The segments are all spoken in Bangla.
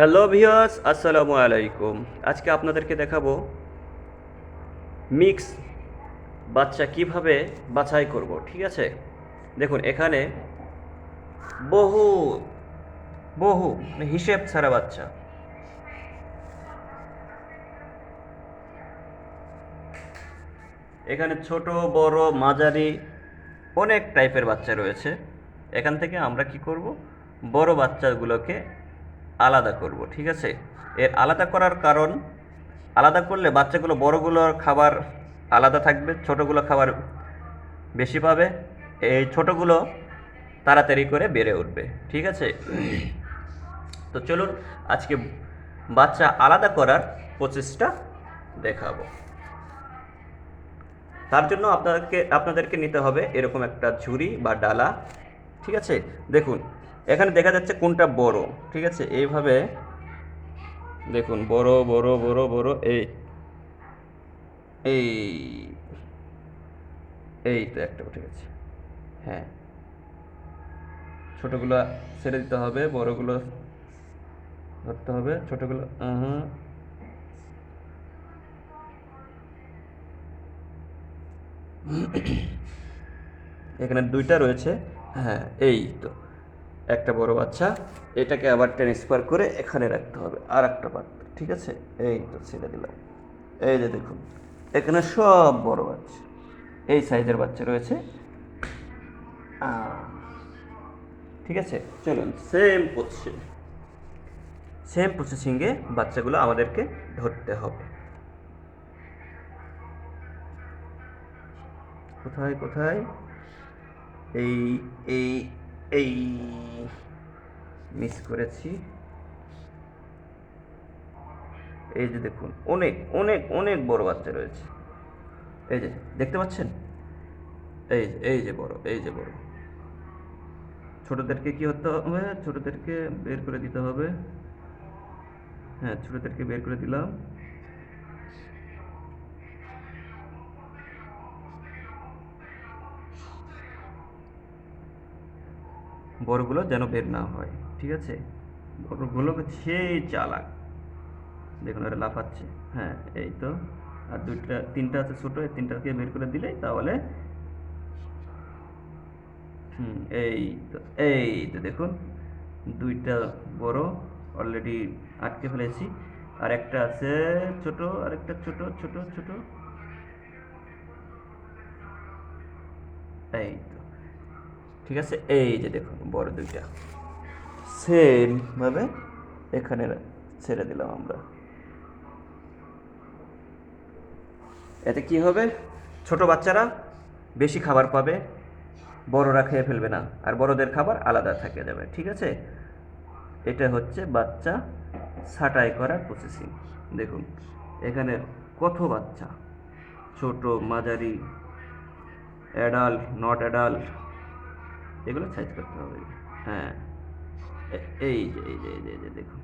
হ্যালো ভিউয়ার্স আসসালামু আলাইকুম আজকে আপনাদেরকে দেখাবো মিক্স বাচ্চা কীভাবে বাছাই করব, ঠিক আছে? দেখুন, এখানে বহু বহু মানে হিসেব ছাড়া বাচ্চা। এখানে ছোট, বড়, মাঝারি অনেক টাইপের বাচ্চা রয়েছে। এখান থেকে আমরা কি করব? বড় বাচ্চাগুলোকে আলাদা করব, ঠিক আছে? এর আলাদা করার কারণ, আলাদা করলে বাচ্চাগুলো বড়গুলোর খাবার আলাদা থাকবে, ছোটোগুলো খাবার বেশি পাবে, এই ছোটোগুলো তাড়াতাড়ি করে বেড়ে উঠবে, ঠিক আছে? তো চলুন, আজকে বাচ্চা আলাদা করার প্রচেষ্টা দেখাবো। তার জন্য আপনাদেরকে আপনাদেরকে নিতে হবে এরকম একটা ঝুড়ি বা ডালা, ঠিক আছে? দেখুন এখানে দেখা যাচ্ছে কোনটা বড়, ঠিক আছে? এইভাবে দেখুন, বড় বড় বড় বড়, এই এই এই তো একটা উঠে গেছে হ্যাঁ। ছোটগুলো ছেড়ে দিতে হবে, বড়গুলো ধরতে হবে, ছোটগুলো হুম। এখানে দুইটা রয়েছে হ্যাঁ এই তো। একটা বড় বাচ্চা, এটাকে আবার ট্রান্সফার করে এখানে রাখতে হবে। আর একটা পাত্র, ঠিক আছে? এই তো, ছেড়ে দিলাম। এই যে দেখুন, এখানে সব বড় বাচ্চা। এই সাইজের বাচ্চা রয়েছে। ঠিক আছে? চলুন সেম প্রসেসিং সেম প্রসেসিংয়ে বাচ্চাগুলো আমাদেরকে ধরতে হবে। কোথায় কোথায়? এই এই এই মিস করেছি। এই যে দেখুন, অনেক অনেক অনেক বড় বাচ্চা রয়েছে। এই যে, দেখতে পাচ্ছেন? এই এই যে বড়, এই যে বড়। ছোটদেরকে কি হতে হবে? ছোটদেরকে বের করে দিতে হবে। হ্যাঁ ছোটদেরকে বের করে দিলাম। বড়গুলো যেন বের না হয়, ঠিক আছে? বড়গুলো সেই চালাক। দেখুন ওরা লাফাচ্ছে। হ্যাঁ এই তো। আর দুইটা, তিনটা আছে ছোটো, এই তিনটাকে বের করে দিলেই তাহলে হুম, এই তো এই তো দেখুন। দুইটা বড় অলরেডি আটকে ফেলেছি। আর একটা আছে ছোট, আর একটা ছোট ছোট ছোট। এই তো। ঠিক আছে? এই যে দেখুন, বড় দুইটা। সেম ভাবে এখানে ছেড়ে দিলাম আমরা। এতে কি হবে? ছোট বাচ্চারা বেশি খাবার পাবে, বড়রা খেয়ে ফেলবে না। আর বড়দের খাবার আলাদা থাকে যাবে, ঠিক আছে? এটা হচ্ছে বাচ্চা ছাঁটাই করার প্রসেসিং দেখুন, এখানে কত বাচ্চা? ছোট, মাঝারি অ্যাডাল্ট নট অ্যাডাল্ট এগুলো সাইজ করতে হবে। হ্যাঁ। এই যে এই যে এই যে এই যে, দেখুন।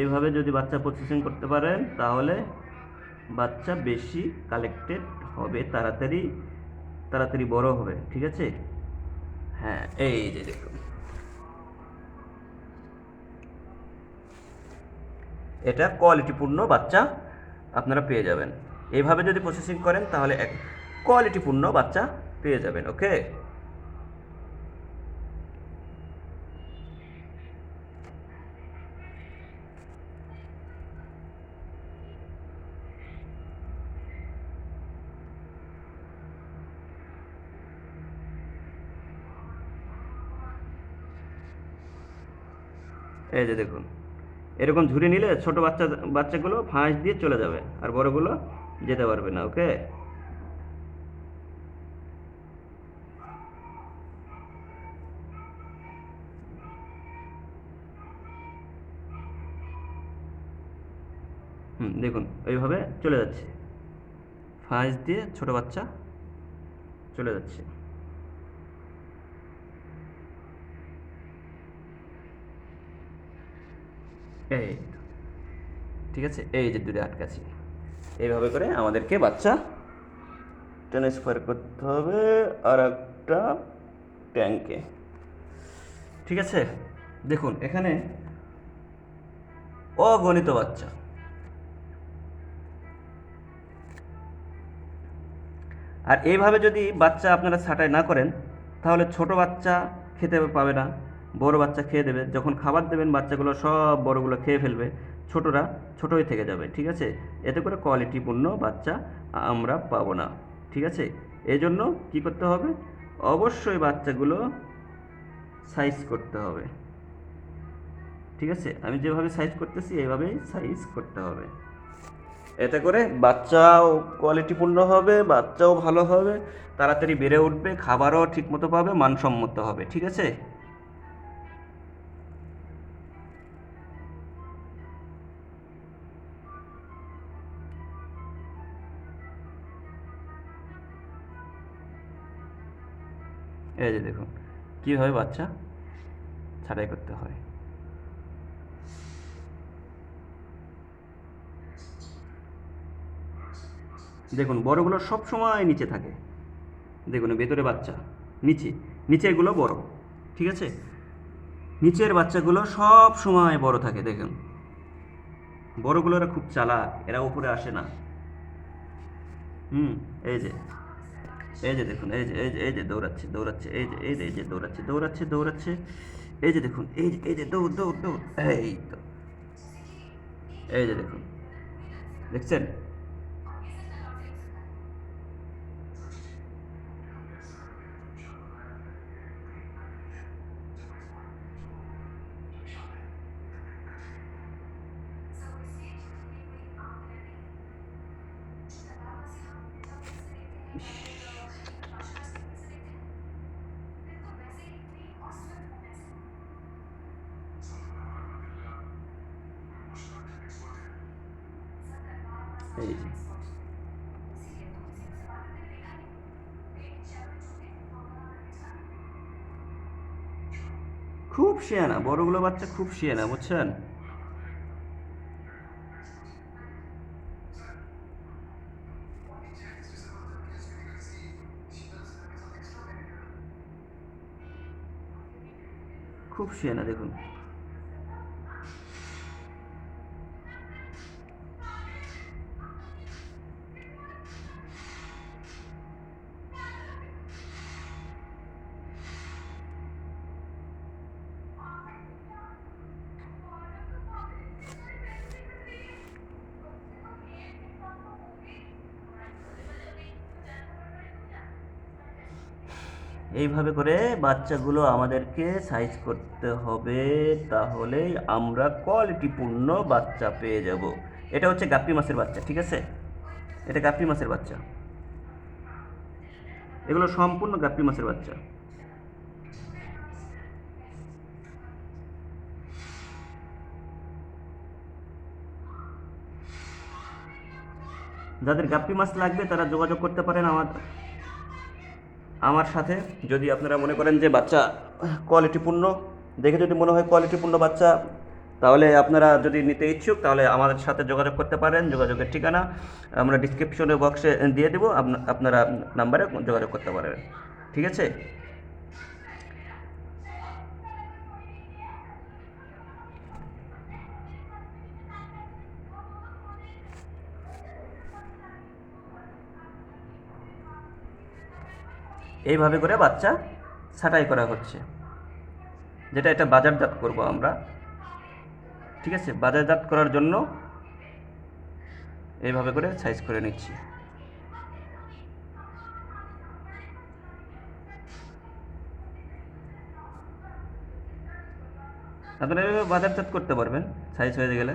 এইভাবে যদি বাচ্চা প্রসেসিং করতে পারেন, তাহলে বাচ্চা বেশি কালেক্টেড হবে, তাড়াতাড়ি তাড়াতাড়ি বড় হবে, ঠিক আছে? হ্যাঁ এই যে, দেখুন। এটা কোয়ালিটিপূর্ণ বাচ্চা আপনারা পেয়ে যাবেন। এইভাবে যদি প্রসেসিং করেন, তাহলে এক কোয়ালিটিপূর্ণ বাচ্চা পেয়ে যাবেন, ওকে? এই যে দেখুন। এরকম ঝুড়ি নিলে ছোট বাচ্চা, বাচ্চাগুলো ফাঁস দিয়ে চলে যাবে, আর বড়গুলো যেতে পারবে না, ওকে? হুম, দেখুন, এইভাবে চলে যাচ্ছে। ফাঁস দিয়ে ছোট বাচ্চা চলে যাচ্ছে। এই ঠিক আছে, এই যে দূরে আটকাছি এইভাবে করে আমাদেরকে বাচ্চা ট্রান্সফার করতে হবে আর একটা ট্যাঙ্কে ঠিক আছে? দেখুন, এখানে অগণিত বাচ্চা। আর এইভাবে যদি বাচ্চা আপনারা ছাঁটাই না করেন, তাহলে ছোট বাচ্চা খেতে পাবে না। বড় বাচ্চা খেয়ে দেবে, যখন খাবার দেবেন বাচ্চাগুলো সব বড়গুলো খেয়ে ফেলবে, ছোটরা ছোটই থেকে যাবে, ঠিক আছে? এতে করে কোয়ালিটিপূর্ণ বাচ্চা আমরা পাবো না, ঠিক আছে? এই জন্য কী করতে হবে? অবশ্যই বাচ্চাগুলো সাইজ করতে হবে, ঠিক আছে? আমি যেভাবে সাইজ করতেছি, এইভাবেই সাইজ করতে হবে। এতে করে বাচ্চাও কোয়ালিটিপূর্ণ হবে, বাচ্চাও ভালো হবে, তাড়াতাড়ি বেড়ে উঠবে, খাবারও ঠিকমতো পাবে, মানসম্মত হবে, ঠিক আছে? এই যে দেখুন, কীভাবে বাচ্চা ছাঁটাই করতে হয়। দেখুন, বড়গুলো সব সময় নিচে থাকে। দেখুন ভেতরে বাচ্চা, নিচে নিচেরগুলো বড়, ঠিক আছে? নিচের বাচ্চাগুলো সব সময় বড় থাকে, দেখুন। বড়গুলো এরা খুব চালাক, এরা উপরে আসে না। হুম, এই যে। এই যে দেখুন এই যে এই যে এই যে দৌড়াচ্ছে দৌড়াচ্ছে এই যে এই যে এই যে দৌড়াচ্ছে দৌড়াচ্ছে দৌড়াচ্ছে এই যে দেখুন এই যে এই যে দৌড় দৌড় দৌড় এই তো এই যে দেখুন দেখছেন খুব শিয়ানা বড়গুলো বাচ্চা খুব শিয়ানা বুঝছেন? খুব শিয়ানা দেখুন। এইভাবে করে বাচ্চাগুলো আমাদেরকে সাইজ করতে হবে, তাহলেই আমরা কোয়ালিটিপূর্ণ বাচ্চা পেয়ে যাব। এটা হচ্ছে গাপ্পি মাছের বাচ্চা, ঠিক আছে? এটা গাপ্পি মাছের বাচ্চা। এগুলো সম্পূর্ণ গাপ্পি মাছের বাচ্চা। যাদের গাপ্পি মাছ লাগবে তারা যোগাযোগ করতে পারেন আমার আমার সাথে, যদি আপনারা মনে করেন যে বাচ্চা কোয়ালিটিপূর্ণ দেখে যদি মনে হয় কোয়ালিটিপূর্ণ বাচ্চা, তাহলে আপনারা যদি নিতে ইচ্ছুক, তাহলে আমাদের সাথে যোগাযোগ করতে পারেন, যোগাযোগের ঠিকানা আমরা ডিসক্রিপশনে বক্সে দিয়ে দেবো, আপনা- আপনারা নাম্বারে যোগাযোগ করতে পারবেন। ঠিক আছে? এইভাবে করে বাচ্চা ছাঁটাই করা হচ্ছে। যেটা এটা বাজারজাত করব আমরা। ঠিক আছে? বাজারজাত করার জন্য এইভাবে করে সাইজ করে নিচ্ছি। আপনারা বাজারজাত করতে পারবেন সাইজ হয়ে গেলে।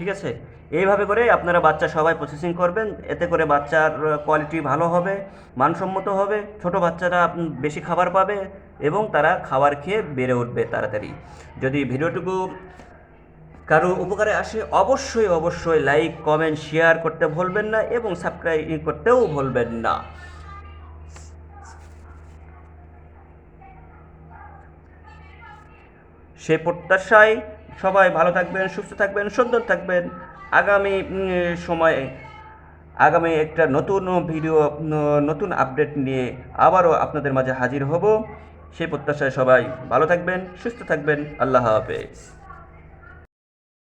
ঠিক আছে? এইভাবে করে আপনারা বাচ্চা সবাই প্রসেসিং করবেন। এতে করে বাচ্চার কোয়ালিটি ভালো হবে, মানসম্মত হবে, ছোট বাচ্চারা বেশি খাবার পাবে এবং তারা খাবার খেয়ে বেড়ে উঠবে তাড়াতাড়ি। যদি ভিডিওটুকু কারও উপকারে আসে, অবশ্যই অবশ্যই লাইক কমেন্ট শেয়ার করতে ভুলবেন না এবং সাবস্ক্রাইব করতেও ভুলবেন না। সে প্রত্যাশায় সবাই ভালো থাকবেন, সুস্থ থাকবেন, সুন্দর থাকবেন। আগামী সময়ে, আগামী একটা নতুন ভিডিও নতুন আপডেট নিয়ে আবারও আপনাদের মাঝে হাজির হব। সেই প্রত্যাশায় সবাই ভালো থাকবেন, সুস্থ থাকবেন। আল্লাহ হাফেজ।